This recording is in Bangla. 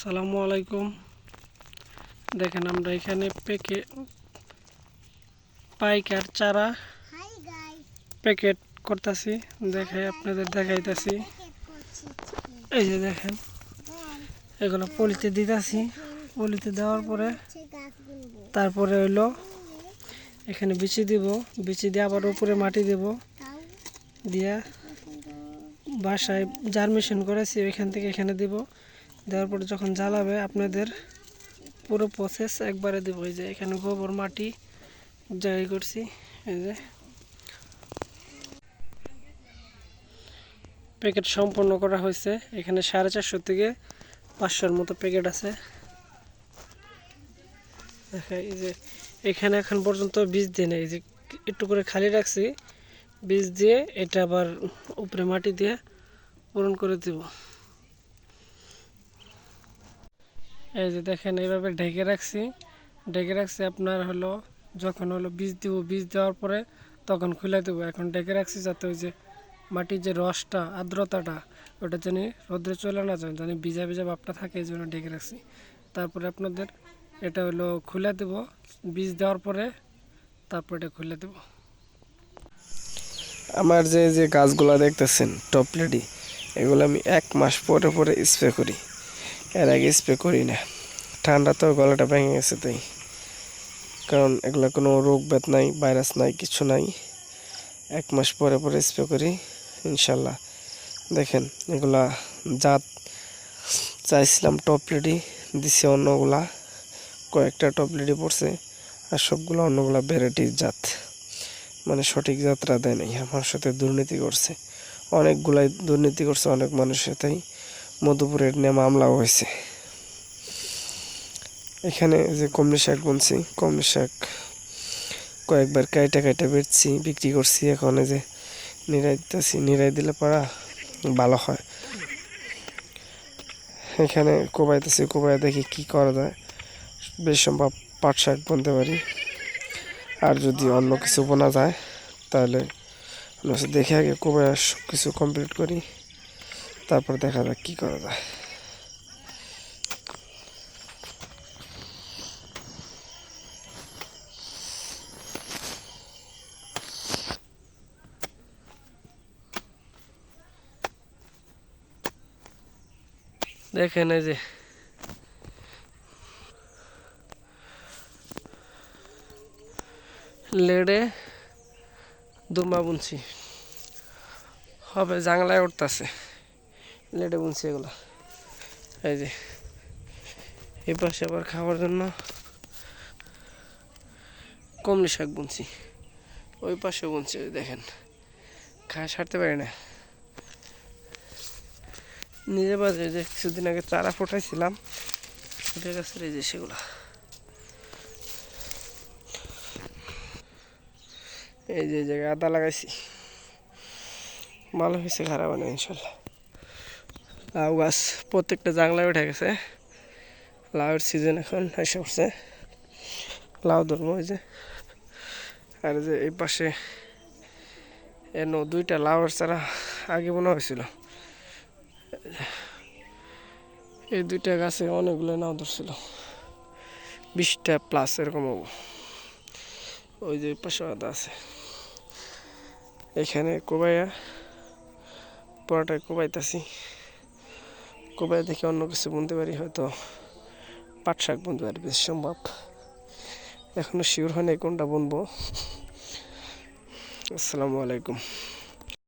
আসসালামু আলাইকুম। দেখেন আমরা এখানে পেকে পাইকার চারা প্যাকেট করতেছি দেখাই আপনাদের দেখাইতেছি। এই যে দেখেন এগুলো পলিতে দিতেছি। পলিতে দেওয়ার পরে তারপরে হইল এখানে বিচি দিব। বিচি দিয়ে আবার উপরে মাটি দেব। দিয়া বাসায় জার্মেশন করেছি ওইখান থেকে এখানে দিব। দেওয়ার পরে যখন জ্বালাবে, আপনাদের পুরো প্রসেস একবারে দেব। এই যে এখানে গোবর, মাটি জায়গায় করছি। এই যে প্যাকেট সম্পন্ন করা হয়েছে। এখানে সাড়ে চারশো থেকে পাঁচশোর মতো প্যাকেট আছে। দেখা এই যে এখানে এখন পর্যন্ত বীজ দিয়ে নেই। যে একটু করে খালি রাখছি, বীজ দিয়ে এটা আবার উপরে মাটি দিয়ে পূরণ করে দিব। এই যে দেখেন, এইভাবে ঢেকে রাখছি। ঢেকে রাখছি আপনার হলো, যখন হলো বীজ দিব, বীজ দেওয়ার পরে তখন খুলে দেবো। এখন ঢেকে রাখছি যাতে ওই যে মাটির যে রসটা, আর্দ্রতাটা, ওটা যেন রোদ্রে চলে না যায়, যেন ভিজা ভিজা ভাবটা থাকে, এই জন্য ঢেকে রাখছি। তারপরে আপনাদের এটা হলো খুলে দেব। বীজ দেওয়ার পরে তারপর এটা খুলে দেবো। আমার যে যে গাছগুলো দেখতেছেন টপলেডি এগুলো আমি এক মাস পরে পরে স্প্রে করি। এর আগে স্প্রে করি না। ঠান্ডা তো গলাটা ভেঙে গেছে তাই। কারণ এগুলো কোনো রোগ ব্যাধ নাই, ভাইরাস নাই, কিছু নাই। এক মাস পরে পরে স্প্রে করি, ইনশাল্লাহ। দেখেন, এগুলা জাত চাইছিলাম টপলেডি দিছে অন্যগুলা। কয়েকটা টপলেডি পড়ছে, আর সবগুলো অন্যগুলা ভ্যারাইটির জাত। মানে সঠিক যাত্রা দেয় নাই, আমার সাথে দুর্নীতি করছে। অনেকগুলাই দুর্নীতি করছে অনেক মানুষের সাথেই মধুপুরের নিয়ে মামলাও হয়েছে। এখানে যে কমলি শাক বুনছি, কমলি শাক কয়েকবার কাইটা কাইটা বেচছি বিক্রি করছি, এখন যে নিরাই দিতেছি নিরাই দিলে পারা ভালো হয়। এখানে কোবাইতেছি কোবাই দেখি কি করা যায়। বেশ সম্ভব পাট শাক বুনতে পারি। আর যদি অন্য কিছু বোনা যায়, তাহলে দেখে আগে কবে সব কিছু কমপ্লিট করি। তারপর দেখা যাক কী করা যায়। দেখেন এই যে। লেডে দুমা বুনছি। হবে জাংলায় উঠতেছে। লেডে বুনছি এগুলো। এই যে এই পাশে আবার খাওয়ার জন্য কমলি শাক বুনছি। ওই পাশে বুনছি দেখেন। খায় সারতে পারি না। নিজে বাজে যে কিছুদিন আগে চারা ফোটাইছিলাম, ফুটে গেছে এই যে সেগুলো। এই যে জায়গায় আদা লাগাইছি। ভালো হয়েছে খারাপ না ইনশাল্লাহ। লাউ গাছ প্রত্যেকটা জাংলায় উঠে গেছে। লাউয়ের সিজন এখন এসে উঠছে লাউ ধরবো ওই যে। আর যে এই পাশে এন দুইটা লাউয়ের চারা আগে মনে হয়েছিল। এই দুইটা গাছে অনেকগুলো নাও ধরছিল। বিশটা প্লাস এরকম হব। ওই যে পাশে আছে। এখানে কোবাইয়া, পরাটায় কোবাইতাছি। কোবাই দেখে অন্য কিছু বুনতে পারি, হয়তো পাট শাক বুনতে পারি, বেশ সম্ভব। এখনও শিওর হয়নি কোনটা বুনবো। আসসালামু আলাইকুম।